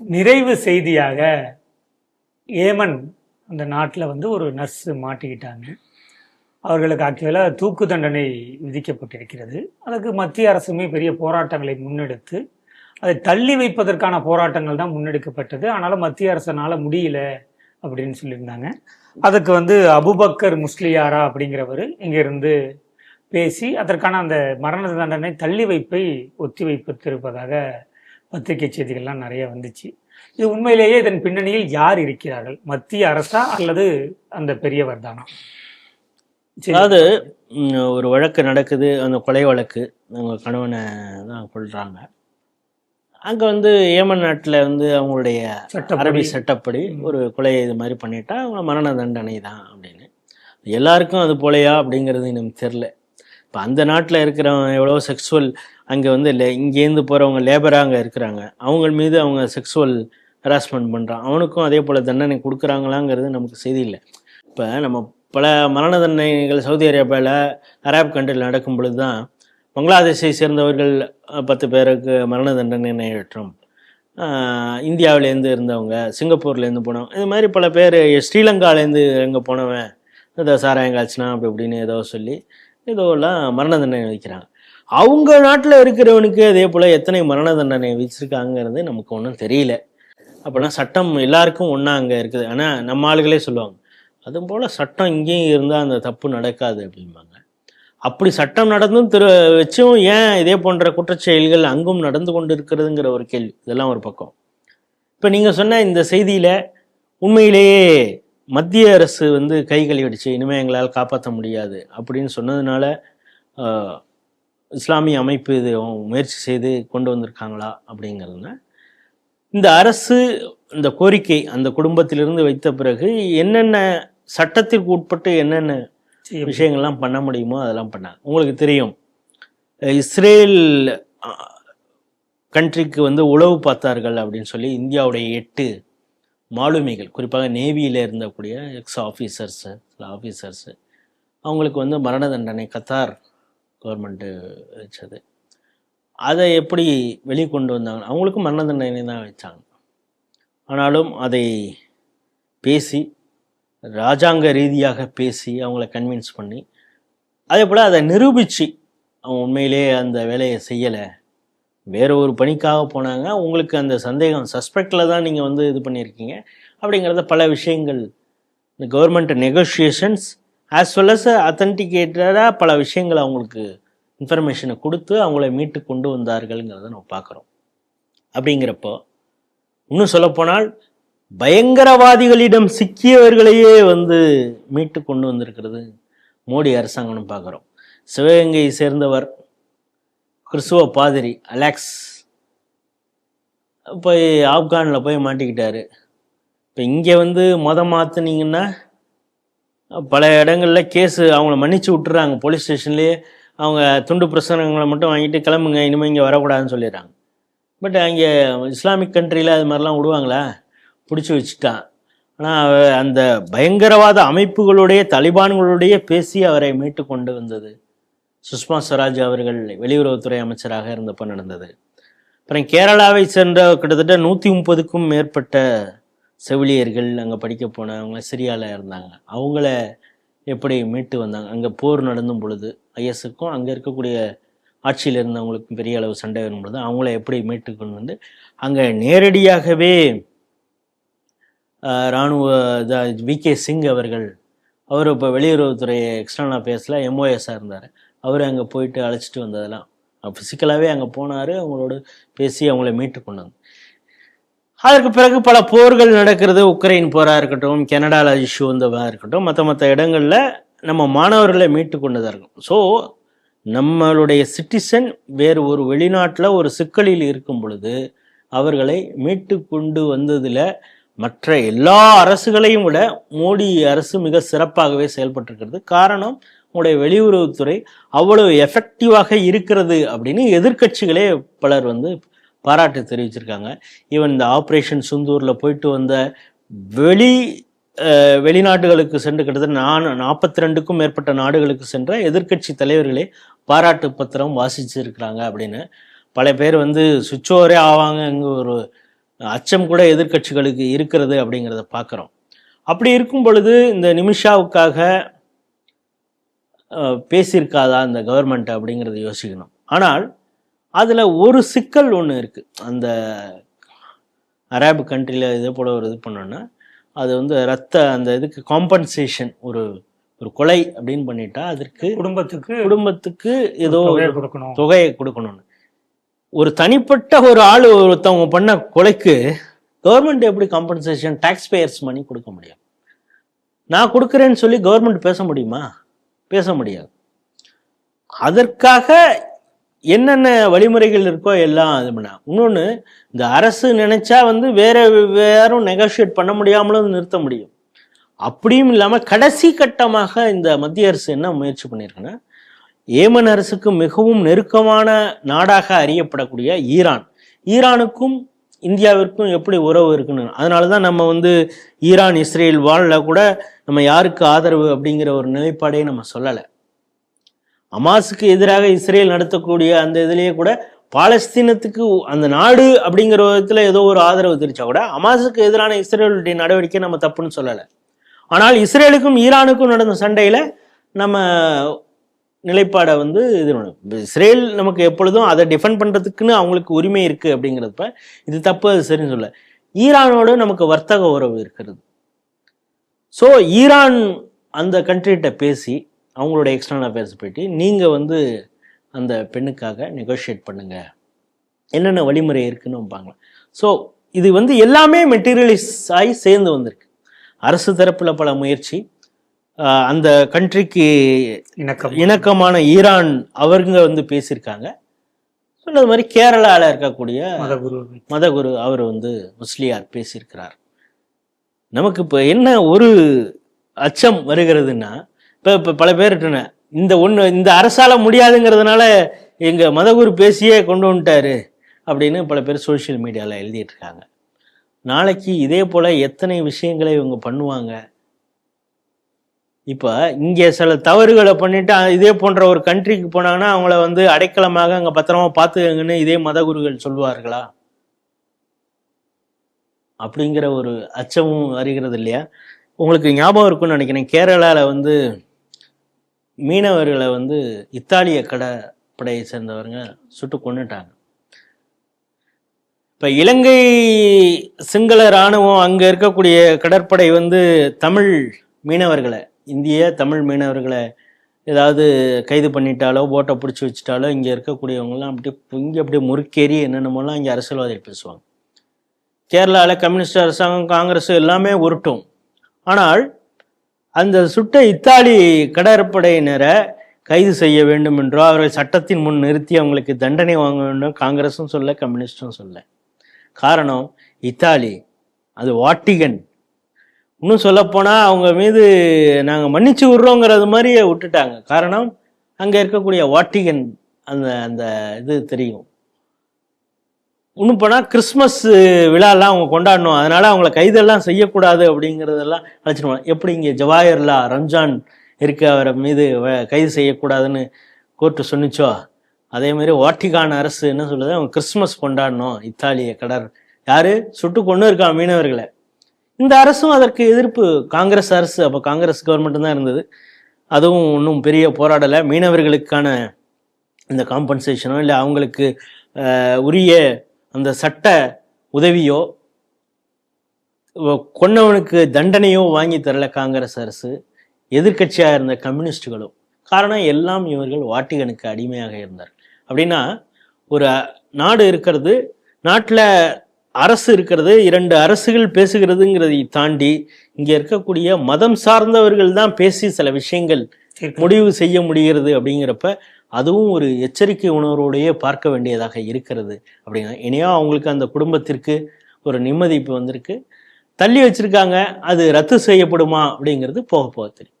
நிறைவு செய்தியாக ஏமன் அந்த நாட்டில் வந்து ஒரு நர்ஸு மாட்டிக்கிட்டாங்க. அவர்களுக்கு ஆக்சுவலாக தூக்கு தண்டனை விதிக்கப்பட்டிருக்கிறது. அதுக்கு மத்திய அரசுமே பெரிய போராட்டங்களை முன்னெடுத்து அதை தள்ளி வைப்பதற்கான போராட்டங்கள் தான் முன்னெடுக்கப்பட்டது. ஆனாலும் மத்திய அரசனால் முடியல அப்படின்னு சொல்லியிருந்தாங்க. அதுக்கு வந்து அபுபக்கர் முஸ்லியாரா அப்படிங்கிறவர் இங்கிருந்து பேசி அதற்கான அந்த மரண தண்டனை தள்ளி வைப்பை ஒத்தி வைத்திருப்பதாக பத்திரிகை செய்திகள்லாம் நிறைய வந்துச்சு. இது உண்மையிலேயே இதன் பின்னணியில் யார் இருக்கிறார்கள்? மத்திய அரசா அல்லது அந்த பெரியவர் தானா. அதாவது ஒரு வழக்கு நடக்குது அந்த கொலை வழக்கு அவங்க கணவனை தான் கொள்றாங்க அங்கே வந்து ஏமன் நாட்டில் வந்து அவங்களுடைய. அரபி சட்டப்படி ஒரு கொலை இது மாதிரி பண்ணிட்டா அவங்க மரண தண்டனை தான் அப்படின்னு. எல்லாருக்கும் அது போலையா அப்படிங்கிறது நமக்கு தெரில இப்போ அந்த நாட்டில் இருக்கிறவங்க எவ்வளோ செக்ஸுவல் அங்கே வந்து இல்லை இங்கேருந்து போகிறவங்க லேபராக அங்கே இருக்கிறாங்க. அவங்க மீது அவங்க செக்ஸுவல் ஹராஸ்மெண்ட் பண்ணுறான் அவனுக்கும் அதே போல் தண்டனை கொடுக்குறாங்களாங்கிறது நமக்கு செய்தி இல்லை. இப்போ நம்ம பல மரண தண்டனைகள் சவுதி அரேபியாவில் அராப் கண்ட்ரியில் நடக்கும் பொழுது தான் பங்களாதேஷை சேர்ந்தவர்கள் பத்து பேருக்கு மரண தண்டனை நிறைவேற்றும் இந்தியாவிலேருந்து இருந்தவங்க சிங்கப்பூர்லேருந்து போனவங்க இது மாதிரி பல பேர் ஸ்ரீலங்காலேருந்து எங்கே போனவன் ஏதோ சாராயம் காய்ச்சினா அப்படி இப்படின்னு ஏதோ சொல்லி ஏதோலாம் மரண தண்டனை வைக்கிறாங்க அவங்க நாட்டில் இருக்கிறவனுக்கு அதே போல் எத்தனை மரண தண்டனை விதிச்சிருக்காங்கிறது நமக்கு ஒன்றும் தெரியல. அப்போனா சட்டம் எல்லாருக்கும் ஒன்றா அங்கே இருக்குது. ஆனால் நம்ம ஆளுகளே சொல்லுவாங்க அதுவும் போல் சட்டம் இங்கேயும் இருந்தால் அந்த தப்பு நடக்காது அப்படிம்பாங்க. அப்படி சட்டம் நடந்தும் திரு வச்சும் ஏன் இதே போன்ற குற்றச்செயல்கள் அங்கும் நடந்து கொண்டு இருக்கிறதுங்கிற ஒரு கேள்வி. இதெல்லாம் ஒரு பக்கம். இப்போ நீங்கள் சொன்ன இந்த செய்தியில் உண்மையிலேயே மத்திய அரசு வந்து கை கழுவிடுச்சு இனிமேல் எங்களால் காப்பாற்ற முடியாது அப்படின்னு சொன்னதுனால இஸ்லாமிய அமைப்பு இது முயற்சி செய்து கொண்டு வந்திருக்காங்களா அப்படிங்கிறதுனா இந்த அரசு இந்த கோரிக்கை அந்த குடும்பத்திலிருந்து வைத்த பிறகு என்னென்ன சட்டத்திற்கு உட்பட்டு என்னென்ன விஷயங்கள்லாம் பண்ண முடியுமோ அதெல்லாம் பண்ணாங்க. உங்களுக்கு தெரியும் இஸ்ரேல் கண்ட்ரிக்கு வந்து உளவு பார்த்தார்கள் அப்படின்னு சொல்லி இந்தியாவுடைய எட்டு மாலுமிகள் குறிப்பாக நேவியில் இருந்தக்கூடிய எக்ஸ் ஆஃபீஸர்ஸு சில ஆஃபீஸர்ஸு அவங்களுக்கு வந்து மரண தண்டனை கத்தார் கவர்மெண்ட்டு வச்சது. அதை எப்படி வெளிக்கொண்டு வந்தாங்க? அவங்களுக்கும் மரண தண்டனை தான் வச்சாங்க. ஆனாலும் அதை பேசி ராஜாங்க ரீதியாக பேசி அவங்கள கன்வின்ஸ் பண்ணி அதே போல் அதை நிரூபித்து அவங்க உண்மையிலே அந்த வேலையை செய்யலை. வேற ஒரு பணிக்காக போனாங்க. உங்களுக்கு அந்த சந்தேகம் சஸ்பெக்டில் தான் நீங்கள் வந்து இது பண்ணியிருக்கீங்க. அப்படிங்கிறத பல விஷயங்கள் இந்த government negotiations as well as அத்தன்டிகேட்டடாக பல விஷயங்களை அவங்களுக்கு இன்ஃபர்மேஷனை கொடுத்து அவங்கள மீட்டு கொண்டு வந்தார்கள்ங்கிறத நம்ம பார்க்குறோம். அப்படிங்கிறப்போ இன்னும் சொல்லப்போனால் பயங்கரவாதிகளிடம் சிக்கியவர்களையே வந்து மீட்டு கொண்டு வந்திருக்கிறது மோடி அரசாங்கம்னு பார்க்குறோம். சிவகங்கையை சேர்ந்தவர் கிறிஸ்துவ பாதிரி அலெக்ஸ் போய் ஆப்கானில் போய் மாட்டிக்கிட்டாரு. இப்போ இங்கே வந்து மதம் மாற்றுனீங்கன்னா பல இடங்களில் கேஸு அவங்கள மன்னிச்சு விட்டுறாங்க. போலீஸ் ஸ்டேஷன்லேயே அவங்க துண்டு பிரசனங்களை மட்டும் வாங்கிட்டு கிளம்புங்க இனிமேல் இங்கே வரக்கூடாதுன்னு சொல்லிடுறாங்க. பட் அங்கே இஸ்லாமிக் கண்ட்ரியில் அது மாதிரிலாம் விடுவாங்களா? பிடிச்சி வச்சுட்டான். ஆனால் அந்த பயங்கரவாத அமைப்புகளுடைய தலிபான்களுடைய பேசி அவரை மீட்டு கொண்டு வந்தது. சுஷ்மா ஸ்வராஜ் அவர்கள் வெளியுறவுத்துறை அமைச்சராக இருந்தப்போ நடந்தது. அப்புறம் கேரளாவை சேர்ந்த கிட்டத்தட்ட நூற்றி முப்பதுக்கும் மேற்பட்ட செவிலியர்கள் அங்கே படிக்க போனவங்க சிரியாவில் இருந்தாங்க. அவங்கள எப்படி மீட்டு வந்தாங்க? அங்கே போர் நடந்தும் பொழுது ஐஎஸ்ஸுக்கும் அங்கே இருக்கக்கூடிய ஆட்சியில் இருந்தவங்களுக்கும் பெரிய அளவு சண்டை வரும் பொழுது அவங்கள எப்படி மீட்டு கொண்டு வந்து அங்கே நேரடியாகவே இராணுவ வி கே சிங் அவர்கள் அவர் இப்போ வெளியுறவுத்துறை எக்ஸ்டர்னல் அஃபேர்ஸில் எம்ஓஎஸ்ஸாக இருந்தார். அவர் அங்கே போயிட்டு அழைச்சிட்டு வந்ததெல்லாம். ஃபிசிக்கலாகவே அங்கே போனார் அவங்களோட பேசி அவங்கள மீட்டு கொண்டு வந்து அதற்கு பிறகு பல போர்கள் நடக்கிறது. உக்ரைன் போராக இருக்கட்டும் கனடாவில் இஷ்யூ வந்ததாக இருக்கட்டும் மற்ற மற்ற இடங்களில் நம்ம மாணவர்களை மீட்டு கொண்டதாக இருக்கும் ஸோ நம்மளுடைய சிட்டிசன் வேறு ஒரு வெளிநாட்டில் ஒரு சிக்கலில் இருக்கும் பொழுது அவர்களை மீட்டு கொண்டு வந்ததில் மற்ற எல்லா அரசுகளையும் விட மோடி அரசு மிக சிறப்பாகவே செயல்பட்டிருக்கிறது. காரணம் உங்களுடைய வெளியுறவுத்துறை அவ்வளவு எஃபெக்டிவாக இருக்கிறது அப்படின்னு எதிர்க்கட்சிகளே பலர் வந்து பாராட்டு தெரிவிச்சிருக்காங்க. ஈவன் இந்த ஆப்ரேஷன் சுந்தூரில் போயிட்டு வந்த வெளி வெளிநாடுகளுக்கு சென்று கிட்டத்தட்ட நான் நாற்பத்தி ரெண்டுக்கும் மேற்பட்ட நாடுகளுக்கு சென்ற எதிர்க்கட்சி தலைவர்களே பாராட்டு பத்திரம் வாசிச்சிருக்கிறாங்க அப்படின்னு. பல பேர் வந்து சுவிட்சோரே ஆவாங்க இங்கே ஒரு அச்சம் கூட எதிர்க்கட்சிகளுக்கு இருக்கிறது அப்படிங்கிறத பார்க்குறோம் அப்படி இருக்கும் பொழுது இந்த நிமிஷாவுக்காக பேசியிருக்காதா இந்த கவர்மெண்ட் அப்படிங்கிறத யோசிக்கணும். ஆனால் அதில் ஒரு சிக்கல் ஒன்று இருக்குது அந்த அரேபு கண்ட்ரியில் இதே போல் ஒரு இது பண்ணோன்னா அது வந்து ரத்த அந்த இதுக்கு காம்பன்சேஷன் ஒரு ஒரு கொலை அப்படின்னு பண்ணிட்டா அதற்கு குடும்பத்துக்கு குடும்பத்துக்கு ஏதோ கொடுக்கணும். தொகையை கொடுக்கணும்னு. ஒரு தனிப்பட்ட ஒரு ஆள் ஒருத்தவங்க பண்ண கொலைக்கு கவர்மெண்ட் எப்படி காம்பன்சேஷன் டாக்ஸ் பேயர்ஸ் மணி கொடுக்க முடியும்? நான் கொடுக்குறேன்னு சொல்லி கவர்மெண்ட் பேச முடியுமா? பேச முடியாது. அதற்காக என்னென்ன வழிமுறைகள் இருக்கோ எல்லாம் இது பண்ண. இன்னொன்று இந்த அரசு நினைச்சா வந்து வேற வேறும் நெகோஷியேட் பண்ண முடியாமலும் நிறுத்த முடியும். அப்படியும் இல்லாமல் கடைசி கட்டமாக இந்த மத்திய அரசு என்ன முயற்சி பண்ணியிருக்குன்னா ஏமன் அரசுக்கு மிகவும் நெருக்கமான நாடாக அறியப்படக்கூடிய ஈரான். ஈரானுக்கும் இந்தியாவிற்கும் எப்படி உறவு இருக்குன்னு அதனால தான் நம்ம வந்து ஈரான் இஸ்ரேல் வாழல கூட நம்ம யாருக்கு ஆதரவு அப்படிங்கிற ஒரு நிலைப்பாடே நம்ம சொல்லலை. அமாஸுக்கு எதிராக இஸ்ரேல் நடத்தக்கூடிய அந்த இதுலேயே கூட பாலஸ்தீனத்துக்கு அந்த நாடு அப்படிங்கிற விதத்தில் ஏதோ ஒரு ஆதரவு தெரிச்சா கூட அமாஸுக்கு எதிரான இஸ்ரேலுடைய நடவடிக்கை நம்ம தப்புன்னு சொல்லலை ஆனால் இஸ்ரேலுக்கும் ஈரானுக்கும் நடந்த சண்டையில் நம்ம நிலைப்பாடை வந்து இது பண்ணணும். இஸ்ரேல் நமக்கு எப்பொழுதும் அதை டிஃபெண்ட் பண்ணுறதுக்குன்னு அவங்களுக்கு உரிமை இருக்குது அப்படிங்கிறப்ப இது தப்பு அது சரின்னு சொல்ல ஈரானோடு நமக்கு வர்த்தக உறவு இருக்கிறது ஸோ ஈரான் அந்த கண்ட்ரிகிட்ட பேசி அவங்களோட எக்ஸ்டர்னல் அஃபேர்ஸ் போயிட்டு நீங்கள் வந்து அந்த பெண்ணுக்காக நெகோஷியேட் பண்ணுங்க. என்னென்ன வழிமுறை இருக்குன்னு வைப்பாங்க ஸோ இது வந்து எல்லாமே மெட்டீரியலைஸ் ஆகி சேர்ந்து வந்திருக்கு. அரசு தரப்புல பல முயற்சி. அந்த கண்ட்ரிக்கு இணக்கம். இணக்கமான ஈரான் அவருங்க வந்து பேசியிருக்காங்க. சொன்னது மாதிரி கேரளாவில் இருக்கக்கூடிய மதகுரு. மதகுரு அவர் வந்து முஸ்லியார் பேசியிருக்கிறார். நமக்கு இப்போ என்ன ஒரு அச்சம் வருகிறதுன்னா இப்போ இப்போ பல பேர் இந்த ஒன்று இந்த அரசால முடியாதுங்கிறதுனால எங்கள் மதகுரு பேசியே கொண்டு வந்துட்டாரு அப்படின்னு பல பேர் சோஷியல் மீடியாவில் எழுதிட்டு இருக்காங்க. நாளைக்கு இதே போல் எத்தனை விஷயங்களை இவங்க பண்ணுவாங்க? இப்போ இங்கே சில தவறுகளை பண்ணிட்டு இதே போன்ற ஒரு கண்ட்ரிக்கு போனாங்கன்னா அவங்கள வந்து அடைக்கலமாக அங்கே பத்திரமா பார்த்துக்கங்கன்னு இதே மதகுருகள் சொல்லுவார்களா அப்படிங்கிற ஒரு அச்சமும் வருகிறது இல்லையா? உங்களுக்கு ஞாபகம் இருக்கும்னு நினைக்கிறேன். கேரளாவில் வந்து மீனவர்களை வந்து இத்தாலிய கடற்படையை சேர்ந்தவங்க சுட்டு கொண்டுட்டாங்க இப்போ இலங்கை சிங்கள இராணுவம் அங்கே இருக்கக்கூடிய கடற்படை வந்து தமிழ் மீனவர்களை இந்திய தமிழ் மீனவர்களை ஏதாவது கைது பண்ணிட்டாலோ போட்டை பிடிச்சி வச்சுட்டாலோ இங்கே இருக்கக்கூடியவங்கலாம் அப்படியே இங்கே அப்படியே முறுக்கேறி என்னென்னமோலாம் இங்கே அரசியல்வாதிகள் பேசுவாங்க. கேரளாவில் கம்யூனிஸ்ட் அரசாங்கம் காங்கிரஸ் எல்லாமே உருட்டும். ஆனால் அந்த சுட்ட இத்தாலி கடற்படையினரை கைது செய்ய வேண்டும் என்றோ அவர்கள் சட்டத்தின் முன் நிறுத்தி அவங்களுக்கு தண்டனை வாங்க வேண்டும் காங்கிரஸும் சொல்ல கம்யூனிஸ்டும் சொல்ல. காரணம் இத்தாலி அது வாட்டிகன். இன்னும் சொல்லப்போனால் அவங்க மீது நாங்கள் மன்னிச்சு விட்றோங்கிறது மாதிரியே விட்டுட்டாங்க. காரணம் அங்கே இருக்கக்கூடிய வாட்டிகன் அந்த அந்த இது தெரியும். இன்னும் போனால் கிறிஸ்மஸ் விழாலாம் அவங்க கொண்டாடணும். அதனால் அவங்கள கைதெல்லாம் செய்யக்கூடாது அப்படிங்கிறதெல்லாம் அழைச்சிடுவாங்க எப்படி இங்கே ஜவாஹர்லா ரம்ஜான் இருக்க அவரை மீது வ- கைது செய்யக்கூடாதுன்னு கோர்ட்டு சொன்னிச்சோ? அதே மாதிரி வாட்டிகான் அரசு என்ன சொல்லுது? அவங்க கிறிஸ்மஸ் கொண்டாடணும். இத்தாலிய கடற் யார்? சுட்டு கொண்டு இருக்கா மீனவர்களை. இந்த அரசும் அதற்கு எதிர்ப்பு. காங்கிரஸ் அரசு அப்போ காங்கிரஸ் கவர்மெண்ட் தான் இருந்தது. அதுவும் ஒன்றும் பெரிய போராடலை. மீனவர்களுக்கான இந்த காம்பன்சேஷனோ இல்லை அவங்களுக்கு உரிய அந்த சட்ட உதவியோ கொன்னவனுக்கு தண்டனையோ வாங்கி தரல காங்கிரஸ் அரசு எதிர்க்கட்சியாக இருந்த கம்யூனிஸ்டுகளும். காரணம் எல்லாம் இவர்கள் வாட்டிகனுக்கு அடிமையாக இருந்தார். அப்படின்னா ஒரு நாடு இருக்கிறது நாட்டில் அரசு இருக்கிறது இரண்டு அரசுகள் பேசுகிறதுங்கிறதை தாண்டி இங்கே இருக்கக்கூடிய மதம் சார்ந்தவர்கள் தான் பேசி சில விஷயங்கள் முடிவு செய்ய முடிகிறது அப்படிங்கிறப்ப அதுவும் ஒரு எச்சரிக்கை உணர்வோடையே பார்க்க வேண்டியதாக இருக்கிறது அப்படின்னா இனியா அவங்களுக்கு அந்த குடும்பத்திற்கு ஒரு நிம்மதி இப்போ வந்திருக்கு. தள்ளி வச்சிருக்காங்க அது ரத்து செய்யப்படுமா அப்படிங்கிறது போக போக தெரியும்.